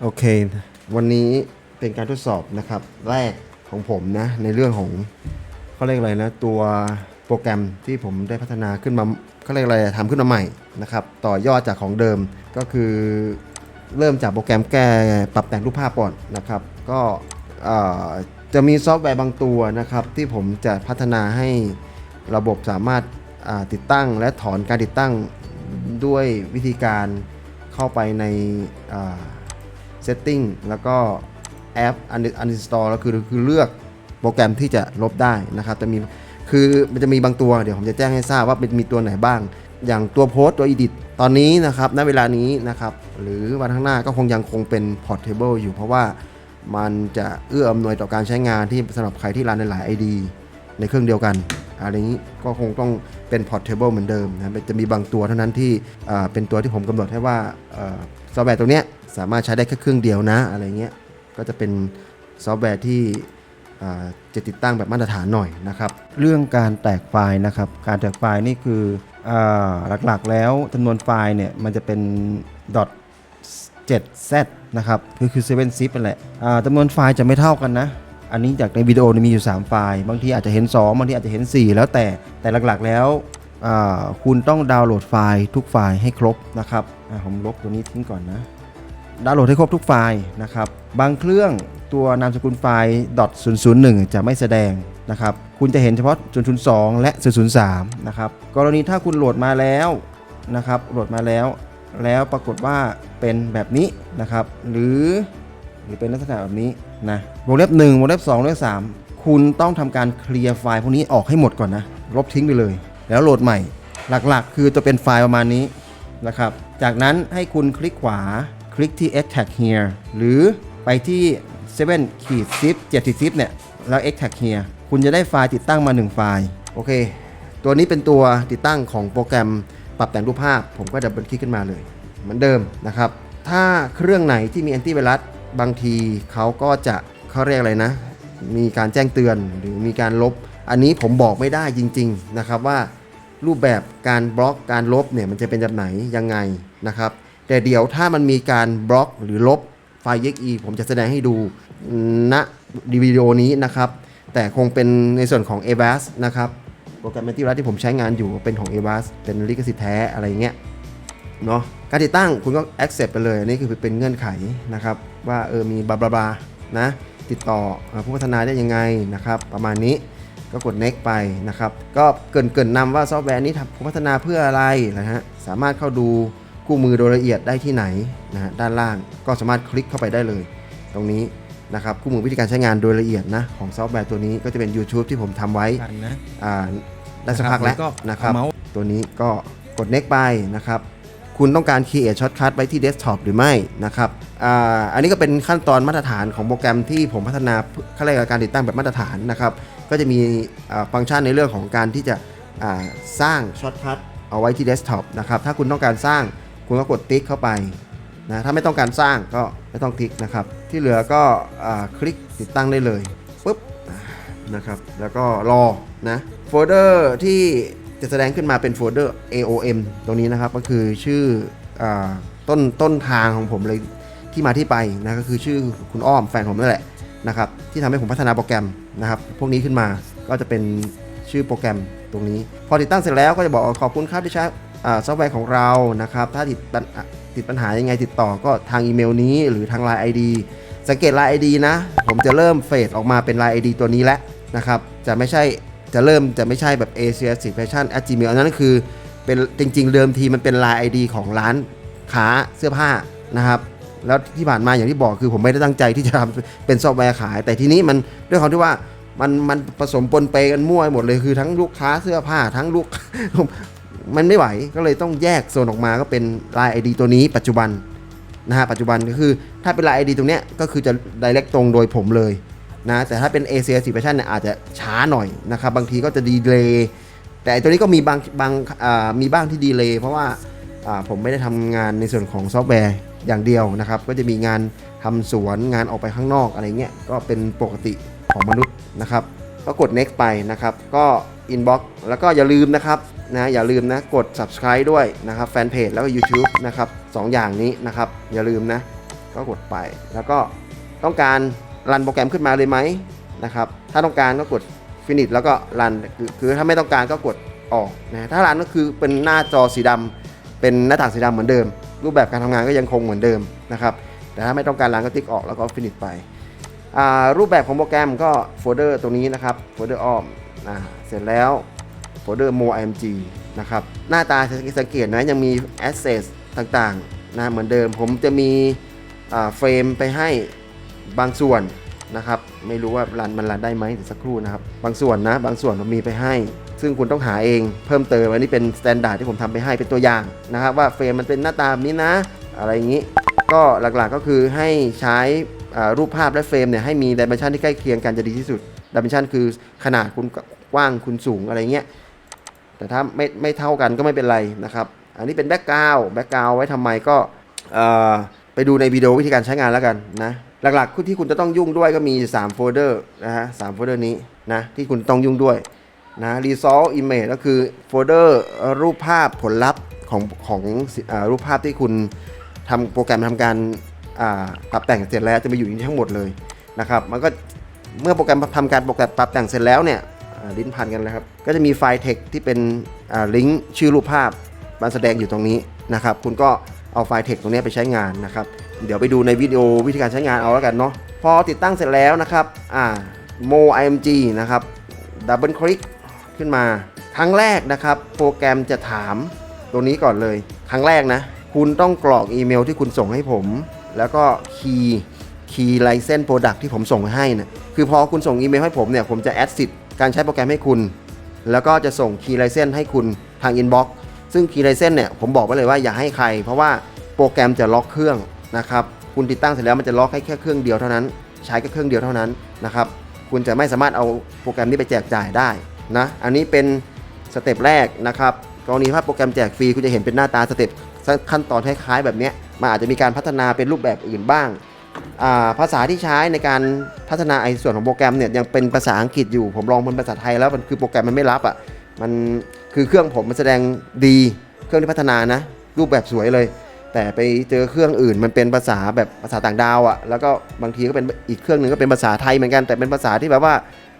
โอเค วันนี้เป็นการทดสอบนะครับ แรกของผมนะ ในเรื่องของเขาเรียกอะไรนะ ตัวโปรแกรมที่ผมได้พัฒนาขึ้นมาเขาเรียกอะไรทำขึ้นมาใหม่นะครับ ต่อยอดจากของเดิมก็คือเริ่มจากโปรแกรมแก้ปรับแต่งรูปภาพก่อนนะครับ ก็จะมีซอฟต์แวร์บางตัวนะครับ ที่ผมจะพัฒนาให้ระบบสามารถ ติดตั้งและถอนการติดตั้งด้วยวิธีการเข้าไปในอ่า setting แล้วก็แอป un- uninstall แล้วคือคือเลือกโปรแกรมที่จะลบได้นะครับจะมีคือมันจะมีบางตัวเดี๋ยวผมจะแจ้งให้ทราบว่ามันมีตัวไหนบ้าง อย่างตัวโพสต์ตัว edit ตอนนี้นะครับณเวลานี้นะครับหรือวันข้างหน้าก็คงยังคงเป็น portable อยู่เพราะว่ามันจะเอื้ออำนวยต่อการใช้งานที่สำหรับใครที่รันในหลาย ID ในเครื่องเดียวกันอะไรนี้ก็คงต้องเป็น portable เหมือนเดิมนะจะมีบางตัวเท่านั้นที่เป็นตัวที่ผมกำหนดให้ว่าซอฟต์แวร์ตัวเนี้ยสามารถใช้ได้แค่เครื่องเดียวนะอะไรเงี้ยก็จะเป็นซอฟต์แวร์ที่จะติดตั้งแบบมาตรฐานหน่อยนะครับ เรื่องการแตกไฟล์นะครับ การแตกไฟล์นี่คืออหลักๆแล้วจำนวนไฟล์เนี่ยมันจะเป็น 7z นะครับ คือคือ 7 zip นั่นแหละจำนวนไฟล์จะไม่เท่ากันนะ อันนี้จากในวิดีโอมีอยู่ 3 ไฟล์ บางทีอาจจะเห็น 2 บางทีอาจจะเห็น 4 แล้วแต่แต่หลักๆแล้วคุณต้องดาวน์โหลดไฟล์ทุกไฟล์ให้ครบนะครับผมลบตัวนี้ทิ้งก่อนนะ ดาวน์โหลดให้ครบทุกไฟล์นะครับ บางเครื่องตัวนามสกุลไฟล์ .001 จะไม่แสดงนะครับ คุณจะเห็นเฉพาะ 002 และ 003 นะครับ กรณีถ้าคุณโหลดมาแล้วนะครับ โหลดมาแล้ว แล้วปรากฏว่าเป็นแบบนี้นะครับ หรือหรือเป็นลักษณะแบบนี้ นะวงเล็บ1วงเล็บ2วงเล็บ3คุณต้องทำการเคลียร์ไฟล์พวกนี้ออกให้หมดก่อนนะ ลบทิ้งไปเลย แล้วโหลดใหม่ หลักๆ คือจะเป็นไฟล์ประมาณนี้นะครับ จากนั้นให้คุณคลิกขวา คลิกที่ extract here หรือไปที่7ขีด zip 7ขีด zip เนี่ย แล้ว extract here คุณจะได้ไฟล์ติดตั้งมา 1 ไฟล์ โอเค ตัวนี้เป็นตัวติดตั้งของโปรแกรมปรับแต่งรูปภาพ ผมก็ดับเบิลคลิกขึ้นมาเลย เหมือนเดิมนะครับ ถ้าเครื่องไหนที่มีแอนตี้ไวรัส บางทีเขาก็จะเขาเรียกอะไรนะ มีการแจ้งเตือนหรือมีการลบ อันนี้ผมบอกไม่ได้จริง ๆนะครับว่ารูปแบบการบล็อกการลบเนี่ยมันจะเป็นแบบไหนยังไงนะครับ แต่เดี๋ยวถ้ามันมีการบล็อกหรือลบไฟล์ exe ผมจะแสดงให้ดูณวิดีโอนี้นะครับ แต่คงเป็นในส่วนของ a v a s นะครับโปรแกรม antivirus ที่ผมใช้งานอยู่เป็นของ a v a s เป็นลิขสิทธิ์แท้อะไรเงี้ย เนาะการติดตั้งคุณก็ accept ไปเลยอันนี้คือเป็นเงื่อนไขนะครับว่าเออมีบลาบลาบลานะติดต่อเอ่อผู้พัฒนาได้ยังไงนะครับ ประมาณนี้ก็กด next ไปนะครับ ก็เกรินเกรินนำว่าซอฟต์แวร์นี้ทำผู้พัฒนาเพื่ออะไรนะฮะสามารถเข้าดูคู่มือโดยละเอียดได้ที่ไหนนะฮะด้านล่างก็สามารถคลิกเข้าไปได้เลย ตรงนี้นะครับคู่มือวิธีการใช้งานโดยละเอียดนะของซอฟต์แวร์ตัวนี้ก็จะเป็น YouTube ที่ผมทำไว้กันนะอ่าได้สักพักแล้วก็นะครับเอาเมาส์ตัวนี้ก็กด next ไปนะครับ คุณต้องการ create shortcut ไว้ที่ desktop หรือไม่นะครับออันนี้ก็เป็นขั้นตอนมาตรฐานของโปรแกรมที่ผมพัฒนาขั้นแรกการติดตั้งแบบมาตรฐานนะครับ ก็จะมีฟังก์ชันในเรื่องของการที่จะสร้าง shortcut เอาไว้ที่ desktop นะครับ ถ้าคุณต้องการสร้างคุณก็กดติ๊กเข้าไปนะ ถ้าไม่ต้องการสร้างก็ไม่ต้องติ๊กนะครับ ที่เหลือก็คลิกติดตั้งได้เลยปุ๊บนะครับ แล้วก็รอนะ โฟลเดอร์ที่ จะแสดงขึ้นมาเป็นโฟลเดอร์ AOM ตรงนี้นะครับก็คือชื่ออต้นต้นทางของผมเลยที่มาที่ไปนะก็คือชื่อคุณอ้อมแฟนผมนั่นแหละนะครับที่ทำให้ผมพัฒนาโปรแกรมนะครับพวกนี้ขึ้นมาก็จะเป็นชื่อโปรแกรมตรงนี้ พอติดตั้งเสร็จแล้วก็จะบอกขอบคุณครับที่ใช้ซอฟต์แวร์ของเรานะครับถ้าติดติดปัญหายังไงติดต่อก็ทางอีเมลนี้หรือทาง Line ID สังเกต Line ID นะ ผมจะเริ่มเฟดออกมาเป็น Line ID ตัวนี้แล้วนะครับจะไม่ใช่ จะเริ่มจะไม่ใช่แบบ Asia s Fashion at gmail อันนั้นคือเป็นจริง ๆ เดิมทีมันเป็น Line ID ของร้านค้าเสื้อผ้านะครับ แล้วที่ผ่านมาอย่างที่บอกคือผมไม่ได้ตั้งใจที่จะทำเป็นซอฟต์แวร์ขาย แต่ทีนี้มันด้วยความที่ว่ามันมันผสมปนเปกันมั่วไปหมดเลยคือทั้งลูกค้าเสื้อผ้าทั้งลูกมันไม่ไหวก็เลยต้องแยกโซนออกมาก็เป็น Line ID ตัวนี้ปัจจุบันนะฮะปัจจุบันก็คือถ้าเป็น Line ID ตรงเนี้ยก็คือจะ direct ตรงโดยผมเลย นะแต่ถ้าเป็น Asia s Fashion เนี่ยอาจจะช้าหน่อยนะครับบางทีก็จะดีเลย์แต่ตัวนี้ก็มีบางบางมีบ้างที่ดีเลย์เพราะว่าผมไม่ได้ทำงานในส่วนของซอฟต์แวร์อย่างเดียวนะครับ ก็จะมีงานทำสวนงานออกไปข้างนอกอะไรเงี้ยก็เป็นปกติของมนุษย์นะครับ ก็กด next ไปนะครับ ก็ inbox แล้วก็อย่าลืมนะครับนะอย่าลืมนะกด subscribe ด้วยนะครับแฟนเพจแล้วก็ YouTube นะครับสองอย่างนี้นะครับ อย่าลืมนะ ก็กดไปแล้วก็ต้องการ รันโปรแกรมขึ้นมาเลยไหมนะครับถ้าต้องการก็กด finish แล้วก็รันคือถ้าไม่ต้องการก็กดออกนะถ้ารันก็คือเป็นหน้าจอสีดำเป็นหน้าต่างสีดำเหมือนเดิม รูปแบบการทำงานก็ยังคงเหมือนเดิมนะครับแต่ถ้าไม่ต้องการรันก็ติ๊กออกแล้วก็ finish ไปรูปแบบของโปรแกรมก็โฟลเดอร์ตรงนี้นะครับโฟลเดอร์อ้อมเสร็จแล้วโฟลเดอร์ more img นะครับหน้าตาสังเกตนะยังมี access ต่างๆนะเหมือนเดิมผมจะมีเฟรมไปให้ บางส่วนนะครับ ไม่รู้ว่ารันมันรันได้ไหมเดี๋ยวสักครู่นะครับ บางส่วนนะ บางส่วนผมมีไปให้ ซึ่งคุณต้องหาเองเพิ่มเติมอันนี้เป็นสแตนดาร์ดที่ผมทำไปให้เป็นตัวอย่างนะครับ ว่าเฟรมมันเป็นหน้าตาแบบนี้นะ อะไรอย่างนี้ ก็หลักๆก็คือให้ใช้รูปภาพและเฟรมเนี่ยให้มีดิเมนชันที่ใกล้เคียงกันจะดีที่สุดดิเมนชันคือขนาดคุณกว้างคุณสูงอะไรเงี้ยแต่ถ้าไม่ไม่เท่ากันก็ไม่เป็นไรนะครับ อันนี้เป็นแบ็กกราวแบ็กกราวไว้ทำไมก็ไปดูในวิดีโอวิธีการใช้งานแล้วกันนะ หลักๆที่คุณจะต้องยุ่งด้วยก็มี 3 โฟลเดอร์นะฮะสามโฟลเดอร์นี้นะที่คุณต้องยุ่งด้วยนะ Resolve Image ก็คือโฟลเดอร์รูปภาพผลลัพธ์ของของอรูปภาพที่คุณทำโปรแกรมทำการปรับแต่งเสร็จแล้วจะมาอยู่ในนี้ทั้งหมดเลยนะครับมันก็เมื่อโปรแกรมทำการโปรแกรมปรับแต่งเสร็จแล้วเนี่ยอ่าลิ้นพันกันแล้วครับ ก็จะมีไฟล์ text ที่เป็นอ่าลิงก์ชื่อรูปภาพมันแสดงอยู่ตรงนี้นะครับ คุณก็เอาไฟล์ text ตรงนี้ไปใช้งานนะครับ เดี๋ยวไปดูในวิดีโอวิธีการใช้งานเอาแล้วกันเนาะพอติดตั้งเสร็จแล้วนะครับอ่า mo img นะครับดับเบิลคลิกขึ้นมา ครั้งแรกนะครับ โปรแกรมจะถามตัวนี้ก่อนเลย ครั้งแรกนะ คุณต้องกรอกอีเมลที่คุณส่งให้ผม แล้วก็คีย์คีย์ไลเซนโปรดักที่ผมส่งให้นะคือพอคุณส่งอีเมลให้ผมเนี่ย ผมจะแอดสิทธิ์การใช้โปรแกรมให้คุณ แล้วก็จะส่งคีย์ไลเซนให้คุณทางอินบ็อกซ์ซึ่งคีย์ไลเซนเนี่ยผมบอกไว้เลยว่าอย่าให้ใคร เพราะว่าโปรแกรมจะล็อกเครื่อง นะครับคุณติดตั้งเสร็จแล้วมันจะล็อกให้แค่เครื่องเดียวเท่านั้น ใช้แค่เครื่องเดียวเท่านั้นนะครับคุณจะไม่สามารถเอาโปรแกรมนี้ไปแจกจ่ายได้นะอันนี้เป็นสเต็ปแรกนะครับกรณีถ้าโปรแกรมแจกฟรีคุณจะเห็นเป็นหน้าตาสเต็ปขั้นตอนคล้ายๆแบบนี้มันอาจจะมีการพัฒนาเป็นรูปแบบอื่นบ้างาภาษาที่ใช้ในการพัฒนาไอ้ส่วนของโปรแกรมเนี่ยยังเป็นภาษาอังกฤษอยู่ผมลองเป็นภาษาไทยแล้วมันคือโปรแกรมมันไม่รับอะมันคือเครื่องผมมันแสดงดี เครื่องที่พัฒนานะรูปแบบสวยเลย แต่ไปเจอเครื่องอื่นมันเป็นภาษาแบบภาษาต่างดาวอะ่ะแล้วก็บางทีก็เป็นอีกเครื่องหนึ่งก็เป็นภาษาไทยเหมือนกันแต่เป็นภาษาที่แบบว่า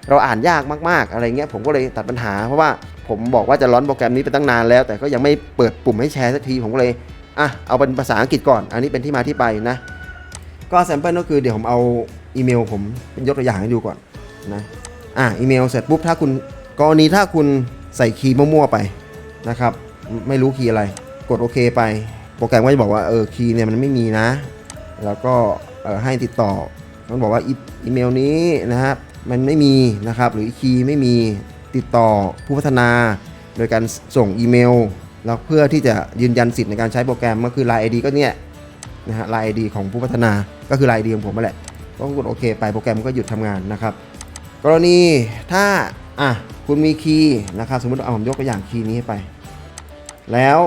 เราอ่านยากมากๆอะไรเงี้ยผมก็เลยตัดปัญหาเพราะว่าผมบอกว่าจะร้อนโปรแกรมนี้ไปตั้งนานแล้ว แต่ก็ยังไม่เปิดปุ่มให้แชร์สักทีผมก็เลยอะเอาเป็นภาษาอังกฤษก่อน อันนี้เป็นที่มาที่ไปนะ ก็แซมเปิลก็คือเดี๋ยวผมเอาอีเมลผมเป็นยกตัวอย่างให้ดูก่อนนะอะอีเมลเสร็จปุ๊บถ้าคุณกรณีถ้าคุณใส่คีย์มั่วๆไปนะครับ ไม่รู้คีย์อะไร กดโอเคไป โปรแกรมก็จะบอกว่าเออคีย์เนี่ยมันไม่มีนะ แล้วก็เออให้ติดต่อมันบอกว่าอีเมลนี้นะครับมันไม่มีนะครับหรือคีย์ไม่มีติดต่อผู้พัฒนา โดยการส่งอีเมลแล้วเพื่อที่จะยืนยันสิทธิ์ในการใช้โปรแกรมก็คือ Line ID ก็เนี่ยนะฮะ Line ID ของผู้พัฒนาก็คือ Line ID ของผมนั่นแหละก็กดโอเคไปโปรแกรมก็หยุดทำงานนะครับ กรณีถ้าอะคุณมีคีย์นะครับสมมติเอาผมยกตัวอย่างคีย์นี้ไป แล้ว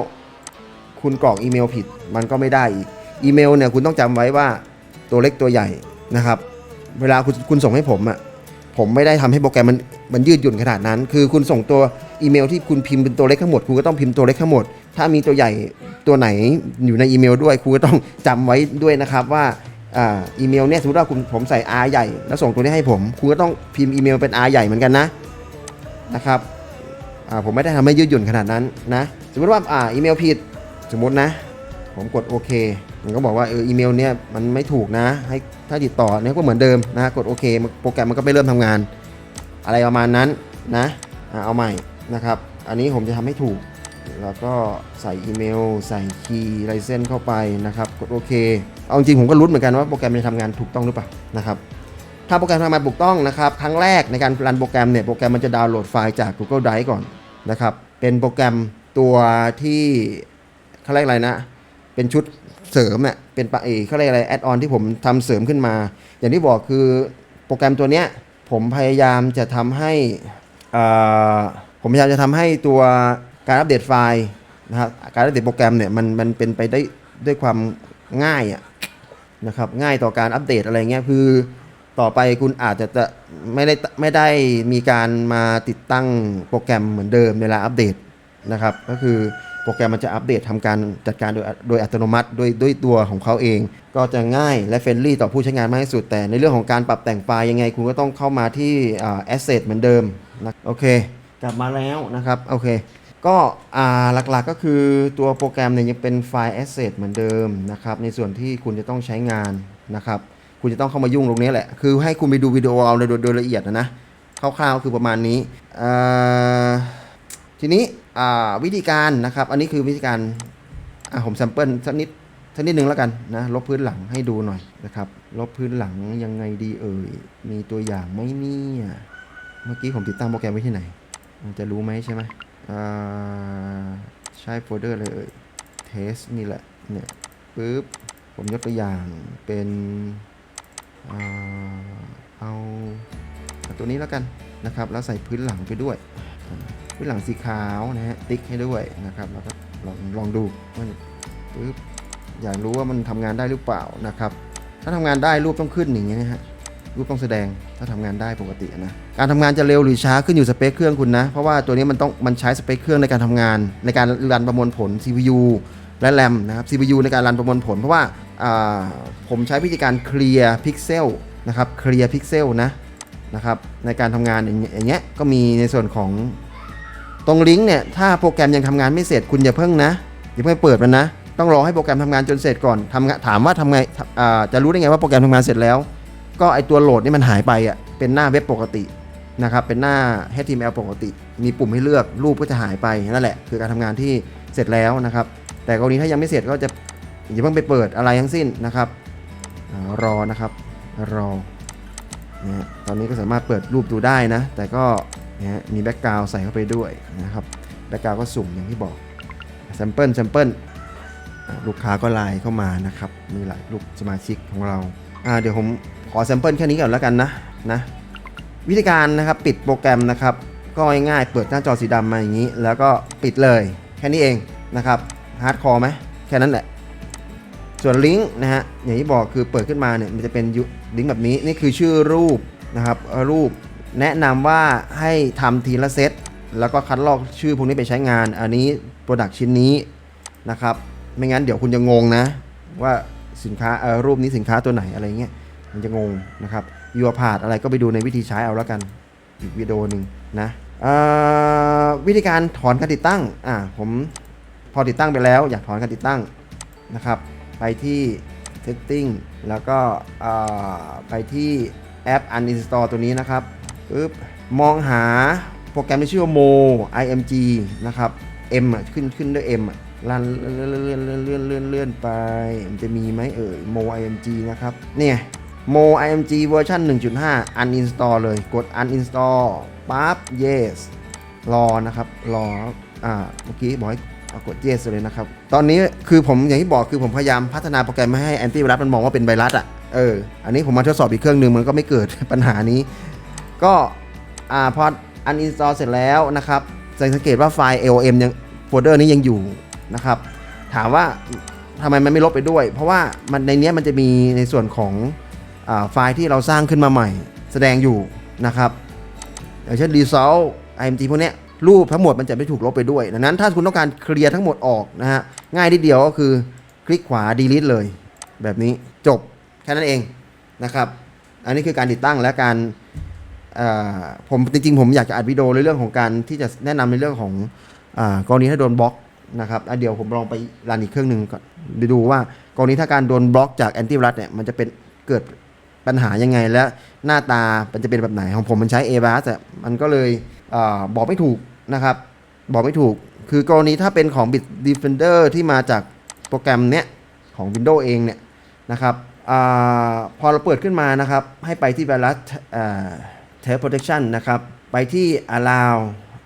คุณกรอกอีเมลผิดมันก็ไม่ได้อีกอีเมลเนี่ยคุณต้องจำไว้ว่าตัวเล็กตัวใหญ่นะครับ เวลาคุณคุณส่งให้ผมอะ่ะผมไม่ได้ทำให้โปรแกรมมันมันยืดหยุ่นขนาดนั้น คือคุณส่งตัวอีเมลที่คุณพิมพ์เป็นตัวเล็กทั้งหมดคุณก็ต้องพิมพ์ตัวเล็กทั้งหมด ถ้ามีตัวใหญ่ตัวไหนอยู่ในอีเมลด้วยคุณก็ต้องจำไว้ด้วยนะครับว่าอ่าอีเมลเนี่ยสมมติว่าคุณผมใส่ R ใหญ่ แล้วส่งตัวนี้ให้ผม คุณก็ต้องพิมพ์อีเมลเป็น R ใหญ่เหมือนกันนะนะครับอ่าผมไม่ได้ทำให้ยืดหยุ่นขนาดนั้นนะ สมมติว่าอ่าอีเมลผิด สมมตินะ ผมกดโอเคมันก็บอกว่าเอออีเมลเนี่ยมันไม่ถูกนะ ให้ถ้าติดต่อเนี่ยก็เหมือนเดิมนะกดโอเคโปรแกรมมันก็ไม่เริ่มทำงาน อะไรประมาณนั้นนะเอาใหม่นะครับ อันนี้ผมจะทำให้ถูก แล้วก็ใส่อีเมล ใส่คีย์ไลเซนเข้าไปนะครับกดโอเคเอาจริงผมก็รุ้นเหมือนกันว่าโปรแกรมจะทำงานถูกต้องหรือเปล่านะครับถ้าโปรแกรมทำงานถูกต้องนะครับครั้งแรกในการรันโปรแกรมเนี่ยโปรแกรมมันจะดาวน์โหลดไฟล์จาก Google Drive ก่อนนะครับเป็นโปรแกรมตัวที่ เขาเรียกอะไรนะ เป็นชุดเสริมเนี่ยเป็นปะเอเขาเรียกอะไรแอดออนที่ผมทำเสริมขึ้นมา อย่างที่บอกคือโปรแกรมตัวเนี้ยผมพยายามจะทำให้ผมพยายามจะทำให้ตัวการอัปเดตไฟล์นะครับการอัปเดตโปรแกรมเนี่ยมันมันเป็นไปได้ด้วยความง่ายอะนะครับง่ายต่อการอัปเดตอะไรเงี้ยคือต่อไปคุณอาจจะจะไม่ได้ไม่ได้มีการมาติดตั้งโปรแกรมเหมือนเดิมเวลาอัปเดตนะครับ ก็คือ โปรแกรมมันจะอัปเดตทำการจัดการโดยโดยอัตโนมัติด้วยด้วยตัวของเขาเอง ก็จะง่ายและเฟรนลี่ต่อผู้ใช้งานมากที่สุด แต่ในเรื่องของการปรับแต่งไฟล์ยังไง คุณก็ต้องเข้ามาที่อ่า asset เหมือนเดิมนะโอเค กลับมาแล้วนะครับโอเคก็หลักๆก็คือตัวโปรแกรมเนี่ยยังเป็นไฟล์ asset เหมือนเดิมนะครับในส่วนที่คุณจะต้องใช้งานนะครับคุณจะต้องเข้ามายุ่งตรงนี้แหละ คือให้คุณไปดูวิดีโอเอาโดยโดยละเอียดนะนะคร่าวๆคือประมาณนี้ทีนี้ วิธีการนะครับ อันนี้คือวิธีการผมแซมเปิลสักนิดสักนิดหนึ่งแล้วกันนะลบพื้นหลังให้ดูหน่อยนะครับลบพื้นหลังยังไงดีเอ่ยมีตัวอย่างไหมเนี่ยเมื่อกี้ผมติดตั้งโปรแกรมไว้ที่ไหนจะรู้ไหมใช่ไหมใช้โฟลเดอร์เลยเอ่ยเทสนี่แหละเนี่ยปึ๊บผมยกตัวอย่างเป็นเอาตัวนี้แล้วกันนะครับ แล้วใส่พื้นหลังไปด้วย พื้นหลังสีขาวนะฮะติ๊กให้ด้วยนะครับแล้วก็ลองลองดูว่าปึ๊บอยากรู้ว่ามันทำงานได้หรือเปล่านะครับ ถ้าทำงานได้รูปต้องขึ้นอย่างเงี้ยนะฮะรูปต้องแสดงถ้าทำงานได้ปกตินะการทำงานจะเร็วหรือช้าขึ้นอยู่สเปคเครื่องคุณนะ เพราะว่าตัวนี้มันต้องมันใช้สเปคเครื่องในการทำงาน ในการรันประมวลผล CPU และแรมนะครับ CPU ในการรันประมวลผล เพราะว่าผมใช้วิธีการเคลียร์พิกเซลนะครับเคลียร์พิกเซลนะ นะครับในการทำงานอย่างเงี้ยก็มีในส่วนของตรงลิงก์เนี่ยถ้าโปรแกรมยังทำงานไม่เสร็จคุณอย่าเพิ่งนะอย่าเพิ่งเปิดมันนะ ต้องรอให้โปรแกรมทำงานจนเสร็จก่อนทำถามว่าทำไงาจะรู้ได้ไงว่าโปรแกรมทำงานเสร็จแล้ว ก็ไอตัวโหลดนี่มันหายไปอะเป็นหน้าเว็บปกตินะครับเป็นหน้า HTML ปกติ มีปุ่มให้เลือกรูปก็จะหายไปนั่นแหละ คือการทำงานที่เสร็จแล้วนะครับ แต่กรณีถ้ายังไม่เสร็จก็จะอย่าเพิ่งไปเปิดอะไรทั้งสิ้นนะครับอรอนะครับรอ นะตอนนี้ก็สามารถเปิดรูปดูได้นะ แต่ก็นะมีแบ็กกราวใส่เข้าไปด้วยนะครับ แบ็กกราวก็สุ่มอย่างที่บอกแซมเปิลแซมเปิลลูกค้าก็ไลน์เข้ามานะครับ มีหลายลูกสมาชิกของเราอ่าเดี๋ยวผมขอแซมเปิลแค่นี้ก่อนแล้วกันนะนะ วิธีการนะครับปิดโปรแกรมนะครับ ก็ง่ายๆเปิดหน้าจอสีดำมาอย่างนี้ แล้วก็ปิดเลยแค่นี้เองนะครับฮาร์ดคอร์ไหมแค่นั้นแหละ ส่วนลิงก์นะฮะอย่างที่บอกคือเปิดขึ้นมาเนี่ยมันจะเป็นลิงก์แบบนี้นี่คือชื่อรูปนะครับรูปแนะนำว่าให้ทำทีละเซตแล้วก็คัดลอกชื่อพวกนี้ไปใช้งาน อันนี้โปรดักชิ้นนี้นะครับไม่งั้นเดี๋ยวคุณจะงงนะ ว่าสินค้าเออรูปนี้สินค้าตัวไหนอะไรเงี้ยมันจะงงนะครับยูพาดอะไรก็ไปดูในวิธีใช้เอาแล้วกัน อีกวิดีโอหนึ่งนะวิธีการถอนการติดตั้งอ่าผมพอติดตั้งไปแล้ว อยากถอนการติดตั้งนะครับ ไปที่ setting แล้วก็ไปที่แอป uninstall ตัวนี้นะครับปึ๊บมองหาโปรแกรมที่ชื่อว่า mo img นะครับ m อะขึ้นขึ้นด้วย m อะลันเอนเลื่อนเลื่อนเลื่อนเลื่อนเลื่อนไป มันจะมีไหมเอ่ย mo img นะครับ เนี่ย mo img เวอร์ชัน1.5 uninstall เลย กด uninstall ปั๊บ yes รอนะครับ รอ อ่า เมื่อกี้บอกให้ เอากด yes เลยนะครับ ตอนนี้คือผมอย่างที่บอกคือผมพยายามพัฒนาโปรแกรมไม่ให้แอนตี้ไวรัสมันมองว่าเป็นไวรัสอะเอออันนี้ผมมาทดสอบอีกเครื่องหนึ่งมันก็ไม่เกิดปัญหานี้ ก็อ่าพอ uninstall เสร็จแล้วนะครับสังเกตว่าไฟล์ LM ยังโฟลเดอร์นี้ยังอยู่นะครับ ถามว่าทำไมมันไม่ลบไปด้วย เพราะว่ามันในเนี้ยมันจะมีในส่วนของอาไฟล์ที่เราสร้างขึ้นมาใหม่ แสดงอยู่นะครับอย่างเช่น result img พวกเนี้ย รูปทั้งหมดมันจะไม่ถูกลบไปด้วย ดังนั้นถ้าคุณต้องการเคลียร์ทั้งหมดออกนะฮะง่ายนิดเดียวก็คือคลิกขวา delete เลย แบบนี้จบแค่นั้นเองนะครับ อันนี้คือการติดตั้งและการอ่อผมจริงๆ ผมอยากจะอัดวิดีโอในเรื่องของการที่จะแนะนำในเรื่องของอากรณีถ้าโดนบล็อกนะครับอะเดี๋ยวผมลองไปรันอีกเครื่องหนึ่งก่อนไปดูว่ากรณีถ้าการโดนบล็อกจากแอนตี้รัสเนี่ยมันจะเป็นเกิด ปัญหายังไงและหน้าตามันจะเป็นแบบไหนของผมมันใช้ a b a s แต่มันก็เลยอบอกไม่ถูกนะครับ บอกไม่ถูก คือกรณีถ้าเป็นของ Bit Defender ที่มาจากโปรแกรมเนี้ยของ Windows เองเนี่ยนะครับอพอเราเปิดขึ้นมานะครับ ให้ไปที่ Virus อ่า Tab Protection นะครับ ไปที่ Allow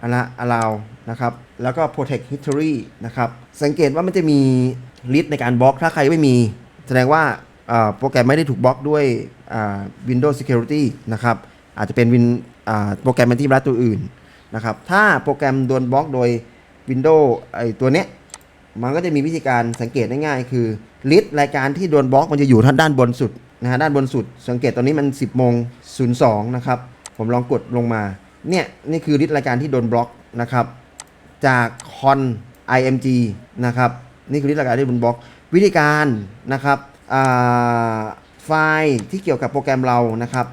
Allow Allow นะครับ แล้วก็ Protect History นะครับ สังเกตว่ามันจะมีลิสต์ในการบล็อก ถ้าใครไม่มี แสดงว่าโปรแกรมไม่ได้ถูกบล็อกด้วย Windows Security นะครับอาจจะเป็นวินโปรแกรมที่รัฐตัวอื่นนะครับถ้าโปรแกรมโดนบล็อกโดย Windows ไอตัวเนี้ยมันก็จะมีวิธีการสังเกตง่ายๆ คือลิสต์รายการที่โดนบล็อกมันจะอยู่ทางด้านบนสุดนะฮะด้านบนสุด สังเกตตอนนี้มัน 10โมง02นะครับผมลองกดลงมาเนี่ยนี่คือลิสต์รายการที่โดนบล็อกนะครับจาก con img นะครับนี่คือลิสต์รายการที่บนบล็อก วิธีการนะครับอ่า ไฟล์ที่เกี่ยวกับโปรแกรมเรานะครับ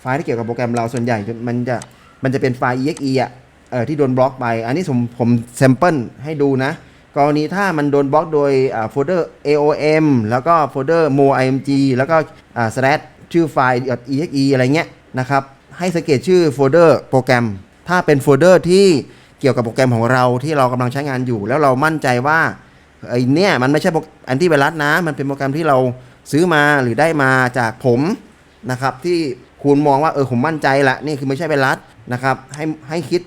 ไฟล์ที่เกี่ยวกับโปรแกรมเราส่วนใหญ่มันจะมันจะเป็นไฟล์ exe อะเออที่โดนบล็อกไป อันนี้ผมผมแซมเปิลให้ดูนะ กรณีถ้ามันโดนบล็อกโดยโฟลเดอร์ aom แล้วก็โฟลเดอร์ mo img แล้วก็อ่า slash ชื่อไฟล์ .exe อะไรเงี้ยนะครับ ให้สังเกตชื่อโฟลเดอร์โปรแกรม ถ้าเป็นโฟลเดอร์ที่เกี่ยวกับโปรแกรมของเราที่เรากำลังใช้งานอยู่ แล้วเรามั่นใจว่าไอ้เนี่ยมันไม่ใช่แอนตี้ไวรัสนะ มันเป็นโปรแกรมที่เรา ซื้อมาหรือได้มาจากผมนะครับที่คุณมองว่าเออผมมั่นใจละนี่คือไม่ใช่ไวรัสนะครับให้ให้คิด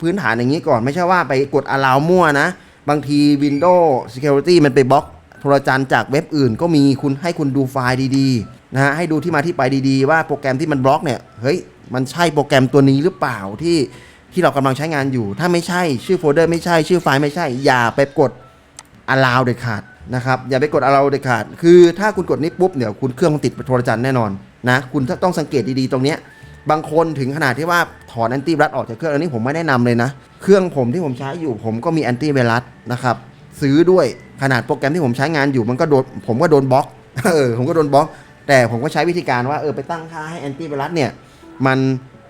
พื้นฐานอย่างนี้ก่อน ไม่ใช่ว่าไปกด allow มั่วนะ บางที Windows Security มันไปบล็อกโทรจันจากเว็บอื่น ก็มีคุณให้คุณดูไฟล์ดีๆนะฮะให้ดูที่มาที่ไปดีๆ ว่าโปรแกรมที่มันบล็อกเนี่ยเฮ้ยมันใช่โปรแกรมตัวนี้หรือเปล่าที่ที่เรากำลังใช้งานอยู่ ถ้าไม่ใช่ชื่อโฟลเดอร์ไม่ใช่ชื่อไฟล์ไม่ใช่ อย่าไปกด allow เด็ดขาด นะครับอย่าไปกด allow เด็ดขาด คือถ้าคุณกดนี้ปุ๊บเดี๋ยวคุณเครื่องมันติดโทรจันทร์แน่นอนนะคุณต้องสังเกตดีๆตรงเนี้ยบางคนถึงขนาดที่ว่าถอนแอนตี้ไวรัสออกจากเครื่องอันนี้ผมไม่แนะนำเลยนะ เครื่องผมที่ผมใช้อยู่ผมก็มีแอนตี้ไวรัสนะครับซื้อด้วยขนาดโปรแกรมที่ผมใช้งานอยู่มันก็โดนผมก็โดนบล็อกเออผมก็โดนบล็อก แต่ผมก็ใช้วิธีการว่าเออไปตั้งค่าให้แอนตี้ไวรัสเนี่ยมัน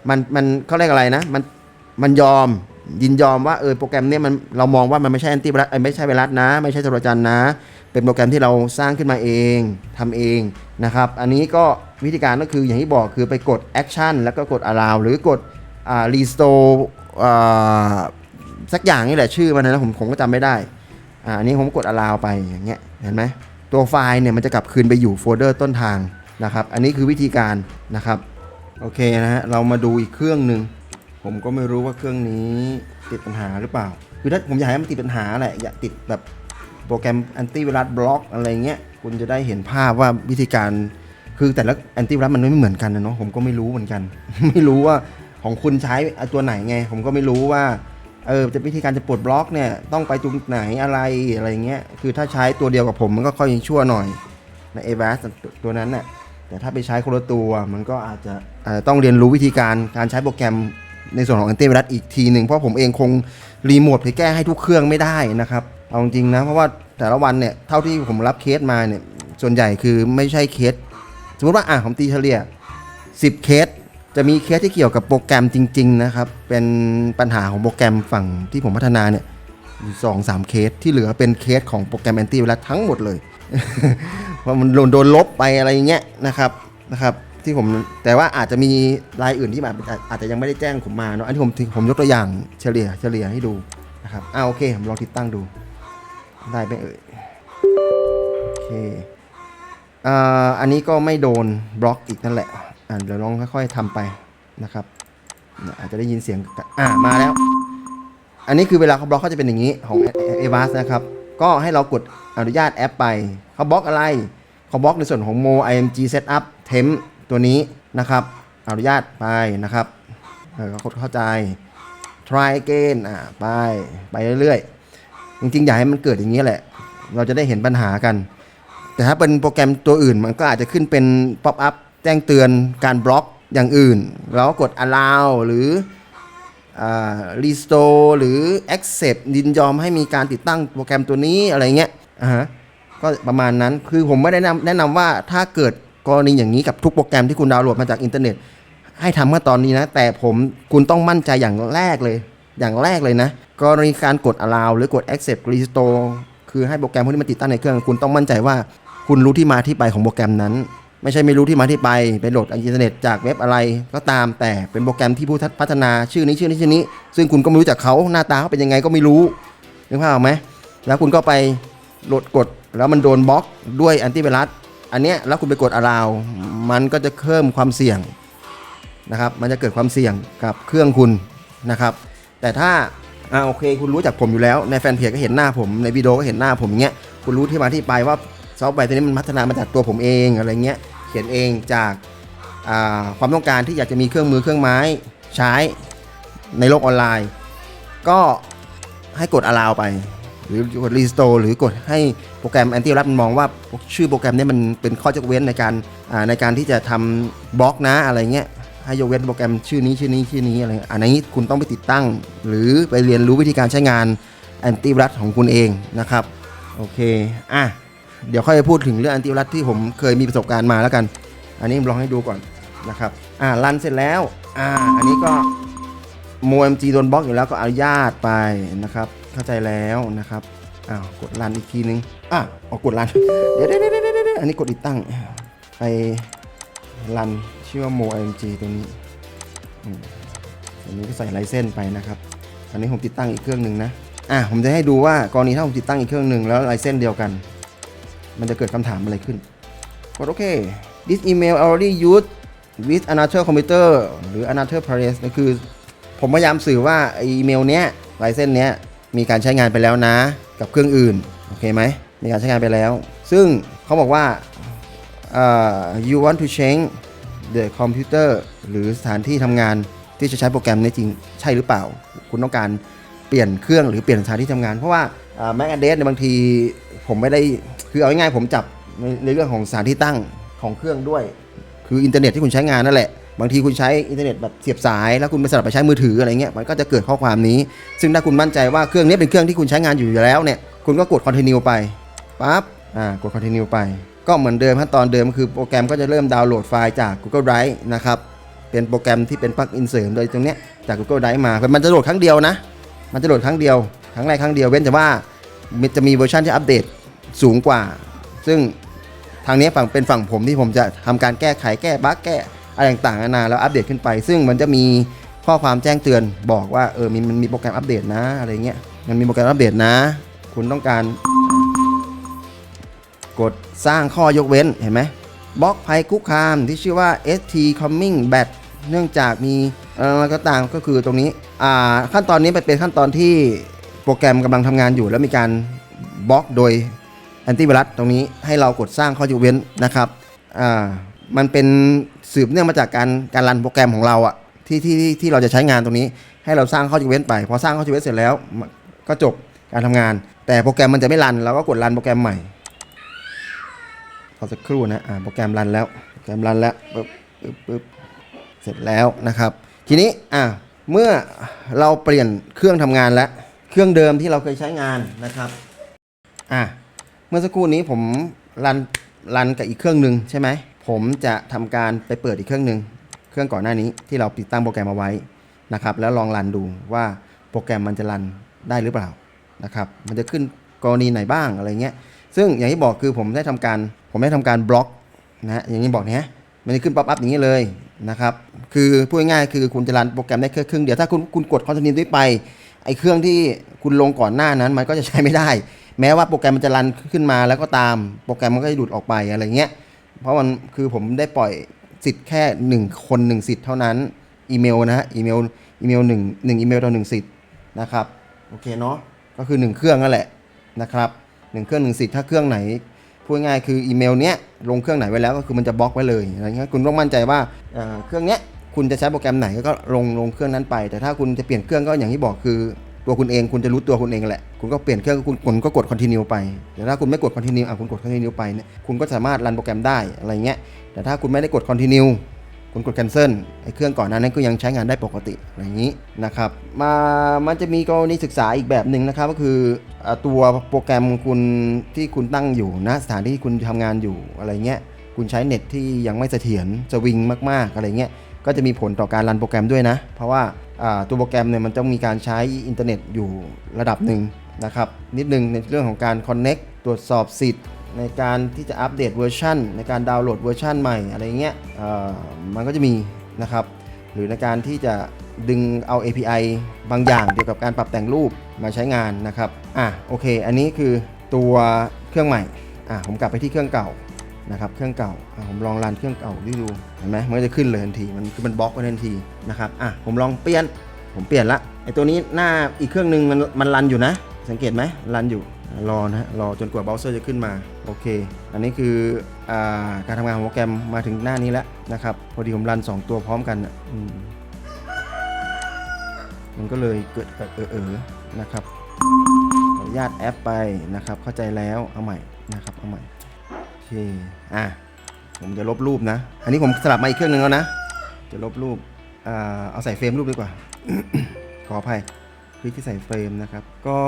มันมันเขาเรียกอะไรนะ มันมันยอม ยินยอมว่าเออโปรแกรมเนี่ยมันเรามองว่ามันไม่ใช่แอนตี้ไวรัสเอ้ไม่ใช่ไวรัสนะ ไม่ใช่โทรจันนะ เป็นโปรแกรมที่เราสร้างขึ้นมาเองทำเองนะครับ อันนี้ก็วิธีการก็คืออย่างที่บอกคือไปกด action แล้วก็กด allow หรือกดอ่า restore สักอย่างนี่แหละชื่อมันนะผมผมก็จำไม่ได้อ่าอันนี้ผมกด allow ไปอย่างเงี้ยเห็นไหมตัวไฟล์เนี่ยมันจะกลับคืนไปอยู่โฟลเดอร์ต้นทางนะครับ อันนี้คือวิธีการนะครับ โอเคนะฮะเรามาดูอีกเครื่องหนึ่ง ผมก็ไม่รู้ว่าเครื่องนี้ติดปัญหาหรือเปล่า คือถ้าผมอยากให้มันติดปัญหาแหละอยากติดแบบโปรแกรมแอนตี้ไวรัสบล็อกอะไรเงี้ยคุณจะได้เห็นภาพว่าวิธีการ คือแต่ละแอนตี้ไวรัสมันไม่เหมือนกันนะเนาะผมก็ไม่รู้เหมือนกัน ไม่รู้ว่าของคุณใช้ตัวไหนไง ผมก็ไม่รู้ว่าเออจะวิธีการจะปลดบล็อกเนี่ยต้องไปตรงไหนอะไรอะไรเงี้ยคือถ้าใช้ตัวเดียวกับผมมันก็ค่อยยังชั่วหน่อยในเอ a s ตัวนั้นน่ะแต่ถ้าไปใช้คนละตัวมันก็อาจจะต้องเรียนรู้วิธีการการใช้โปรแกรม ในส่วนของแอนตี้ไวรัสอีกทีหนึ่งเพราะผมเองคงรีโมทไปแก้ให้ทุกเครื่องไม่ได้นะครับเอาจริงนะเพราะว่าแต่ละวันเนี่ยเท่าที่ผมรับเคสมาเนี่ยส่วนใหญ่คือไม่ใช่เคส สมมติว่าอะผมตีเฉลี่ย 10 เคส จะมีเคสที่เกี่ยวกับโปรแกรมจริง ๆ นะครับ เป็นปัญหาของโปรแกรมฝั่งที่ผมพัฒนาเนี่ยอยู่สองสามเคสที่เหลือเป็นเคสของโปรแกรมแอนตี้ไวรัสทั้งหมดเลยเพราะมันโดนโดนลบไปอะไรเงี้ยนะครับนะครับ ที่ผมแต่ว่าอาจจะมีรายอื่นที่แบบอาจอาจจะยังไม่ได้แจ้งผมมาเนาะอันนี้ผมผมยกตัวอย่างเฉลี่ยเฉลี่ยให้ดูนะครับอ่าโอเคผมลองติดตั้งดู ได้ไหมเอ่ยโอเคอ่าอันนี้ก็ไม่โดนบล็อกอีกนั่นแหละอ่าเดี๋ยวลองค่อยๆทำไปนะครับอาจจะได้ยินเสียงอ่ามาแล้ว อันนี้คือเวลาเขาบล็อกเขาจะเป็นอย่างนี้ของ a v a s นะครับ ก็ให้เรากดอนุญาตแอปไปเขาบล็อกอะไรเขาบล็อกในส่วนของ mo img setup temp ตัวนี้นะครับอนุญาตไปนะครับเขาเข้าใจ try again อ่าไปไปเรื่อยๆ จริงๆ อยากให้มันเกิดอย่างนี้แหละ เราจะได้เห็นปัญหากัน แต่ถ้าเป็นโปรแกรมตัวอื่นมันก็อาจจะขึ้นเป็น pop up แจ้งเตือนการบล็อกอย่างอื่นเราก็กด allow หรือ restore หรือ accept ยินยอมให้มีการติดตั้งโปรแกรมตัวนี้อะไรเงี้ยอ่าฮะก็ประมาณนั้นคือผมไม่ได้แนะนำแนะนำว่าถ้าเกิด กรณีอย่างนี้กับทุกโปรแกรมที่คุณดาวน์โหลดมาจากอินเทอร์เน็ต ให้ทำเมื่อตอนนี้นะ แต่ผมคุณต้องมั่นใจอย่างแรกเลย อย่างแรกเลยนะ กรณีการกด allow หรือกด accept restore คือให้โปรแกรมพวกนี้มาติดตั้งในเครื่อง คุณต้องมั่นใจว่า คุณรู้ที่มาที่ไปของโปรแกรมนั้น ไม่ใช่ไม่รู้ที่มาที่ไปไปโหลดอินเทอร์เน็ตจากเว็บอะไรก็ตามแต่เป็นโปรแกรมที่ผู้พัฒนาชื่อนี้ชื่อนี้ชื่อนี้ ซึ่งคุณก็ไม่รู้จักเขาหน้าตาเขาเป็นยังไงก็ไม่รู้นึกภาพออกไหมแล้วคุณก็ไปโหลดกดแล้วมันโดนบล็อกด้วยแอนตี้ไวรัส อันเนี้ยแล้วคุณไปกด allow มันก็จะเพิ่มความเสี่ยงนะครับ มันจะเกิดความเสี่ยงกับเครื่องคุณนะครับ แต่ถ้าอ่าโอเค คุณรู้จักผมอยู่แล้วในแฟนเพจก็เห็นหน้าผมในวิดีโอก็เห็นหน้าผมอย่างเงี้ยคุณรู้ที่มาที่ไปว่าซอฟต์แวร์ตัวนี้มันพัฒนามาจากตัวผมเองอะไรเงี้ยเขียนเองจากอ่าความต้องการที่อยากจะมีเครื่องมือเครื่องไม้ใช้ในโลกออนไลน์ ก็ให้กด allow ไป หรือกด restore หรือกดให้โปรแกรม anti รับมันมองว่าชื่อโปรแกรมนี้มันเป็นข้อยกเว้นในการในการที่จะทำบล็อกนะอะไรเงี้ยให้ยกเว้นโปรแกรมชื่อนี้ชื่อนี้ชื่อนี้อะไรอันนี้คุณต้องไปติดตั้ง หรือไปเรียนรู้วิธีการใช้งานแอนตี้รัสของคุณเองนะครับโอเคอะเดี๋ยวค่อยไปพูดถึงเรื่องแอนตี้รัสที่ผมเคยมีประสบการณ์มาแล้วกัน อันนี้ลองให้ดูก่อนนะครับอ่ารันเสร็จแล้วอ่าอันนี้ก็โมเอ็มจีโดนบล็อกอยู่แล้วก็อนุญาตไปนะครับ เข้าใจแล้วนะครับอ้าวกดรันอีกทีนึงอะออกกดรันเดี๋ยวเดี๋ยวเดี๋ยวอันนี้กดติดตั้ง ไปรันชื่อว่าโมเอ็มจีตัวนี้อันนี้ก็ใส่ไลเซนไปนะครับอันนี้ผมติดตั้งอีกเครื่องหนึ่งนะอะผมจะให้ดูว่ากรณีถ้าผมติดตั้งอีกเครื่องหนึ่งแล้วไลเซนเดียวกัน มันจะเกิดคำถามอะไรขึ้นกดโอเค this email already used with another computer หรือ another place นั่นคือ ผมพยายามสื่อว่าอีเมลเนี้ยไลเซนเนี้ย มีการใช้งานไปแล้วนะ กับเครื่องอื่นโอเคไหมมีการใช้งานไปแล้ว ซึ่งเขาบอกว่า you want to change the computer หรือสถานที่ทำงานที่จะใช้โปรแกรมนี้จริงใช่หรือเปล่า คุณต้องการเปลี่ยนเครื่องหรือเปลี่ยนสถานที่ทำงาน เพราะว่าแม็กอเดสในบางทีผมไม่ได้คือเอาง่ายๆผมจับในในเรื่องของสถานที่ตั้งของเครื่องด้วย คืออินเทอร์เน็ตที่คุณใช้งานนั่นแหละ บางทีคุณใช้อินเทอร์เน็ตแบบเสียบสาย แล้วคุณไปสลับไปใช้มือถืออะไรเงี้ยมันก็จะเกิดข้อความนี้ ซึ่งถ้าคุณมั่นใจว่าเครื่องนี้เป็นเครื่องที่คุณใช้งานอยู่อยู่แล้วเนี่ยคุณก็กด continue ไปปั๊บอ่ากด continue ไป ก็เหมือนเดิมขั้นตอนเดิมคือโปรแกรมก็จะเริ่มดาวน์โหลดไฟล์จาก Google Drive นะครับเป็นโปรแกรมที่เป็นปลั๊กอินเสริมโดยตรงเนี้ยจาก Google Drive มามันจะโหลดครั้งเดียวนะ มันจะโหลดครั้งเดียวครั้งแรกครั้งเดียวเว้นแต่ว่ามันจะมีเวอร์ชันที่อัปเดตสูงกว่า ซึ่งทางนี้ฝั่งเป็นฝั่งผมที่ผมจะทำการแก้ไขแก้บั๊กแก้ อะไรต่างๆนานาแล้วอัปเดตขึ้นไป ซึ่งมันจะมีข้อความแจ้งเตือนบอกว่าเออมีมันมีโปรแกรมอัปเดตนะอะไรเงี้ยมันมีโปรแกรมอัปเดตนะ คุณต้องการ กดสร้างข้อยกเว้นเห็นไหมบล็อกภัยคุกคามที่ชื่อว่า st coming bad เนื่องจากมีอะไรก็ตามก็คือตรงนี้ขั้นตอนนี้เป็นขั้นตอนที่โปรแกรมกำลังทำงานอยู่ แล้วมีการบล็อกโดยแอนตี้ไวรัสตรงนี้ให้เรากดสร้างข้อยกเว้นนะครับมันเป็น สืบเนื่องมาจากการการรันโปรแกรมของเราอะที่ที่ที่ที่เราจะใช้งานตรงนี้ ให้เราสร้างข้อยกเว้นไป พอสร้างข้อยกเว้นเสร็จแล้ว ก็จบการทำงาน แต่โปรแกรมมันจะไม่รันเราก็กดรันโปรแกรมใหม่รอสักครู่นะอ่าโปรแกรมรันแล้วโปรแกรมรันแล้วปึ๊บปึ๊บปึ๊บเสร็จแล้วนะครับ ทีนี้อ่าเมื่อเราเปลี่ยนเครื่องทำงานแล้วเครื่องเดิมที่เราเคยใช้งานนะครับอะเมื่อสักครู่นี้ผมรันรันกับอีกเครื่องหนึ่งใช่ไหม ผมจะทำการไปเปิดอีกเครื่องหนึ่งเครื่องก่อนหน้านี้ที่เราติดตั้งโปรแกรมเอาไว้นะครับ แล้วลองรันดูว่าโปรแกรมมันจะรันได้หรือเปล่านะครับ มันจะขึ้นกรณีไหนบ้างอะไรเงี้ย ซึ่งอย่างที่บอกคือผมได้ทำการผมได้ทำการบล็อกนะอย่างนี้บอกเนี้ยมันจะขึ้นป๊อปอัพอย่างนี้เลยนะครับ คือพูดง่ายๆคือคุณจะรันโปรแกรมได้แค่ครึ่งเดียว ถ้าคุณคุณกดคอนเทนติเนียไป ไอ้เครื่องที่คุณลงก่อนหน้านั้น มันก็จะใช้ไม่ได้ แม้ว่าโปรแกรมมันจะรันขึ้นมาแล้วก็ตาม โปรแกรมมันก็จะหลุดออกไปอะไรเงี้ย เพราะมันคือผมได้ปล่อยสิทธิ์แค่หนึ่งคนหนึ่งสิทธิ์เท่านั้นอีเมลนะฮะอีเมลอีเมลหนึ่งหนึ่งอีเมลต่อหนึ่งสิทธิ์นะครับโอเคเนาะก็คือหนึ่งเครื่องนั่นแหละนะครับหนึ่งเครื่องหนึ่งสิทธิ์ถ้าเครื่องไหนพูดง่ายคืออีเมลเนี้ยลงเครื่องไหนไว้แล้วก็คือมันจะบล็อกไว้เลยอะไรเงี้ยคุณต้องมั่นใจว่าเครื่องเนี้ยคุณจะใช้โปรแกรมไหนก็ลงลงเครื่องนั้นไป แต่ถ้าคุณจะเปลี่ยนเครื่องก็อย่างที่บอกคือ ตัวคุณเองคุณจะรู้ตัวคุณเองแหละ คุณก็เปลี่ยนเครื่องคุณคุณก็กด continue ไป แต่ถ้าคุณไม่กด continue อะคุณกด continue ไปเนี่ยคุณก็สามารถรันโปรแกรมได้อะไรเงี้ย แต่ถ้าคุณไม่ได้กด continue คุณกด cancel ไอ้เครื่องก่อนหน้านั้นก็ยังใช้งานได้ปกติอะไรอย่างนี้นะครับ มา มันจะมีกรณีศึกษาอีกแบบหนึ่งนะครับ ก็คือตัวโปรแกรมคุณที่คุณตั้งอยู่นะสถานที่ที่คุณทำงานอยู่อะไรเงี้ย คุณใช้เน็ตที่ยังไม่เสถียรสวิงมาก ๆ อะไรเงี้ย ก็จะมีผลต่อการรันโปรแกรมด้วยนะ เพราะว่าตัวโปรแกรมเนี่ยมันต้องมีการใช้อินเทอร์เน็ตอยู่ระดับหนึ่งนะครับนิดนึงในเรื่องของการ Connect ตรวจสอบสิทธิ์ ในการที่จะอัปเดตเวอร์ชันในการดาวน์โหลดเวอร์ชันใหม่อะไรเงี้ยมันก็จะมีนะครับหรือในการที่จะดึงเอา API บางอย่างเกี่ยวกับการปรับแต่งรูปมาใช้งานนะครับอะโอเค อันนี้คือตัวเครื่องใหม่อะผมกลับไปที่เครื่องเก่า นะครับเครื่องเก่าอะผมลองรันเครื่องเก่าดูดูเห็นไหมมันจะขึ้นเลยทันทีมันคือมันบล็อกไว้ทันทีนะครับอะผมลองเปลี่ยนผมเปลี่ยนละไอตัวนี้หน้าอีกเครื่องหนึ่งมันมันรันอยู่นะ สังเกตไหมรันอยู่รอนะฮะรอจนกว่าเบราว์เซอร์จะขึ้นมาโอเค อันนี้คืออาการทำงานของโปรแกรมมาถึงหน้านี้แล้วนะครับพอดีผมรัน 2 ตัวพร้อมกันอืมมันก็เลยเกิดเออเออนะครับขออนุญาตแอปไปนะครับเข้าใจแล้วเอาใหม่นะครับเอาใหม่ อเคอะผมจะลบรูปนะ อันนี้ผมสลับมาอีกเครื่องหนึ่งแล้วนะ จะลบรูปอ่าเอาใส่เฟรมรูปดีกว่า ขออภัยคลิกที่ใส่เฟรมนะครับ ก็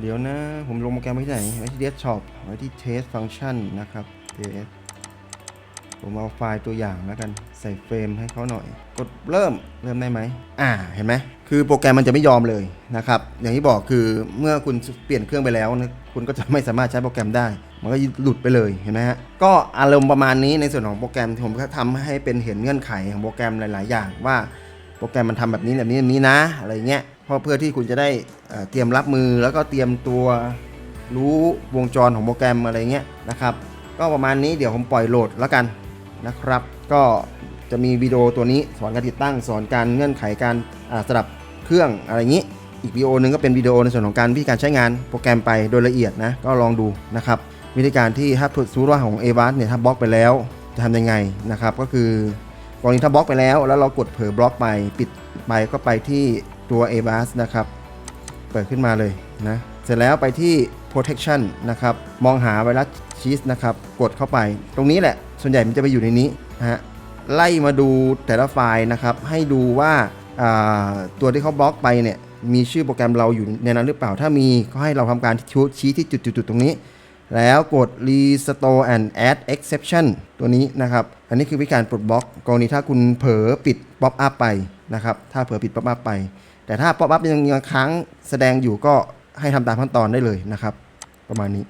เดี๋ยวนะ ผมลงโปรแกรมไว้ที่ไหนไว้ที่ desktop ไว้ที่ test function นะครับ test ผมเอาไฟล์ตัวอย่างแล้วกันใส่เฟรมให้เขาหน่อย กดเริ่มเริ่มได้ไหมอ่าเห็นไหมคือโปรแกรมมันจะไม่ยอมเลยนะครับอย่างที่บอกคือเมื่อคุณเปลี่ยนเครื่องไปแล้วนะคุณก็จะไม่สามารถใช้โปรแกรมได้ มันก็หลุดไปเลยเห็นไหมฮะก็อารมณ์ประมาณนี้ในส่วนของโปรแกรมผมก็ทำให้เป็นเห็นเงื่อนไขของโปรแกรมหลาย ๆ อย่างว่าโปรแกรมมันทำแบบนี้แบบนี้แบบนี้นะอะไรเงี้ยเพราะเพื่อที่คุณจะได้เตรียมรับมือแล้วก็เตรียมตัวรู้วงจรของโปรแกรมอะไรเงี้ยนะครับก็ประมาณนี้เดี๋ยวผมปล่อยโหลดแล้วกัน นะครับ ก็จะมีวิดีโอตัวนี้สอนการติดตั้งสอนการเงื่อนไขการสลับเครื่องอะไรอย่างนี้ อีกวิดีโอหนึงก็เป็นวิดีโอในส่วนของการวิธีการใช้งานโปรแกรมไปโดยละเอียดนะก็ลองดูนะครับวิธีการที่ถ้าสมมติว่าของ a v a s เนี่ยถ้าบล็อกไปแล้วจะทำยังไงนะครับ ก็คือกรณีถ้าบล็อกไปแล้ว แล้วเรากดเผลอบล็อกไปปิดไปก็ไปที่ตัว a v a s นะครับเปิดขึ้นมาเลยนะเสร็จแล้วไปที่ protection นะครับมองหาไวรัสชีสนะครับกดเข้าไป ตรงนี้แหละ ส่วนใหญ่มันจะไปอยู่ในนี้นะฮะไล่มาดูแต่ละไฟล์นะครับ ให้ดูว่าาตัวที่เขาบล็อกไปเนี่ยมีชื่อโปรแกรมเราอยู่ในนั้นหรือเปล่า ถ้ามีก็ให้เราทำการชี้ที่จุดๆตรงนี้ แล้วกด restore and add exception ตัวนี้นะครับ อันนี้คือวิธีการปลดบล็อกกรณีถ้าคุณเผลอปิด pop up ไปนะครับ ถ้าเผลอปิด pop up ไป แต่ถ้า pop up ยังยังค้างแสดงอยู่ก็ให้ทำตามขั้นตอนได้เลยนะครับ ประมาณนี้